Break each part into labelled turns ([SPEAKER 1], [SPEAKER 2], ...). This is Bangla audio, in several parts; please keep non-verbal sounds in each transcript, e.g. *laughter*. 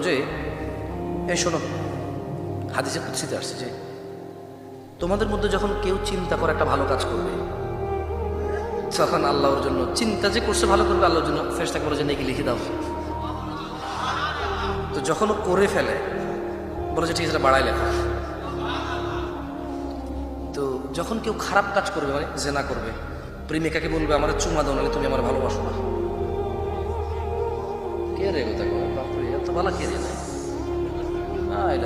[SPEAKER 1] যে, এই শোনো, হাদিসে কুৎসিতে আসছে যে, তোমাদের মধ্যে যখন কেউ চিন্তা করে একটা ভালো কাজ করবে, তখন আল্লাহর জন্য চিন্তা যে করছে ভালো করবে, আল্লাহর জন্য ফেরেশতাকে বলে যে, নাকি লিখে দাও। তো যখন করে ফেলে, বলে যে, ঠিক আছে বাড়াই লেখা। তো যখন কেউ খারাপ কাজ করবে মানে জেনা করবে প্রেমিকাকে বলবে, আমার চুমা দাও, নাহলে তুমি আমার ভালোবাসো না। কে রে কথা এত ভালো রে? নাই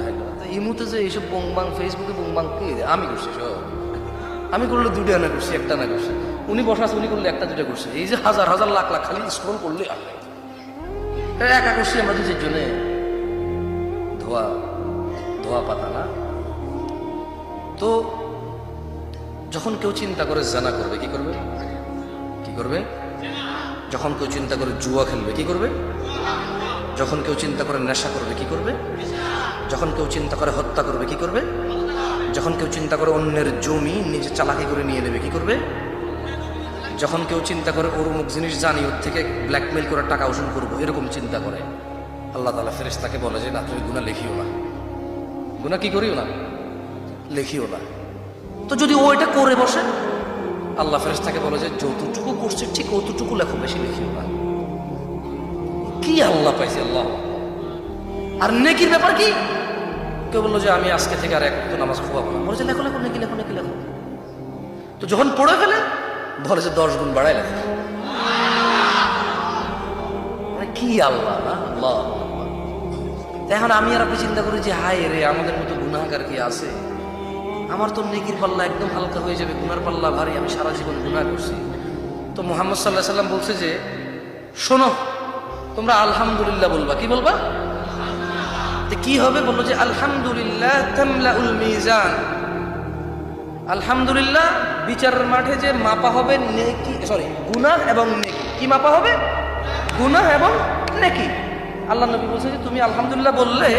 [SPEAKER 1] ইমুতে যে এইসব বংবাং ফেসবুকে বংবাং কে? আমি করছি সব। আমি করলে দুটো আনা করছি, একটা না করছি। উনি বসা উনি করলে একটা দুটো করছে। এই যে হাজার হাজার লাখ লাখ খালি স্ক্রল করলে আর। একা করছি আমরা দুজের জন্য ধোয়া ধোয়া পাতা না। তো যখন কেউ চিন্তা করে জানা করবে, কি করবে? কি করবে? যখন কেউ চিন্তা করে জুয়া খেলবে, কি করবে? যখন কেউ চিন্তা করে নেশা করবে, কি করবে? যখন কেউ চিন্তা করে হত্যা করবে, কি করবে? যখন কেউ চিন্তা করে অন্যের জমি নিজে চালাকি করে নিয়ে নেবে, কি করবে? যখন কেউ চিন্তা করে ওর অমুক জিনিস জানি, ওর থেকে ব্ল্যাকমেল করে টাকা উসুল করব, এরকম চিন্তা করে। আল্লাহ তালা ফেরেস তাকে বলে যে, না, তুমি গুণা লিখিও না। গুণা কি করিও না? লিখিও না। তো যদি ও এটা করে বসে, আল্লাহ ফেরেস তাকে বলে যে, যতটুকু করছে, ঠিক অতটুকু লেখো, বেশি লিখিও না। কি আল্লাহ পাইছে আল্লাহ? আর নেকির ব্যাপার কি? কেউ বলল যে আমি আজকে থেকে আর এক নামাজ খোয়াবো না। বলে লেখো লেখো, নেকি লেখো নেকি, লেখো। তো যখন পড়ে ফেলে, বলে যে দশ গুণ বাড়াই লেখো। কি আল্লাহ আল্লাহ। এখন আমি আর আপনি চিন্তা করি যে, হায় রে, আমাদের মতো গুণাগার কি আছে? আমার তো নেকির পাল্লা একদম হালকা হয়ে যাবে, গুনার পাল্লা ভারী, আমি সারা জীবন গুণা করছি। তো মোহাম্মদ সাল্লাহ সাল্লাম বলছে যে, শোনো তোমরা আলহামদুলিল্লাহ বলবা। কি বলবা? কি হবে? বলল যে আলহামদুলিল্লাহ তামলাউল মিজান। আলহামদুলিল্লাহ বিচারের মাঠে যে মাপা হবে নেকি সরি গুনাহ এবং নেকি। কি মাপা হবে? গুনাহ এবং নেকি। আল্লাহ নবী বলছে যে তুমি আলহামদুলিল্লাহ বললে,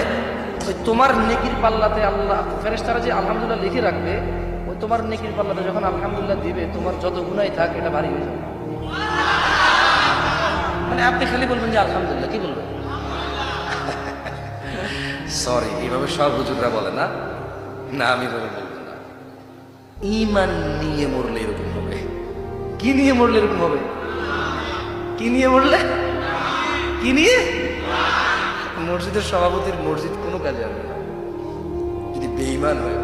[SPEAKER 1] ওই তোমার নেকির পাল্লাতে আল্লাহ, ফেরেশতারা যে আলহামদুলিল্লাহ লিখে রাখবে, ওই তোমার নেকির পাল্লাতে যখন আলহামদুলিল্লাহ দিবে, তোমার যত গুনাই থাক, এটা ভারী হয়ে যাবে। আপনি খালি বলবেন যে আলহামদুলিল্লাহ, কি বলবেন? *laughs* সরি এইভাবে সব হুজুররা বলে না। না, আমি এভাবে বলব না। ইমান নিয়ে মরলে এরকম হবে। কি নিয়ে মরলে এরকম হবে? কি নিয়ে মরলে? কি নিয়ে? মসজিদের সভাপতির মসজিদ কোনো কাজে আসবে না। যদি বেইমান হয়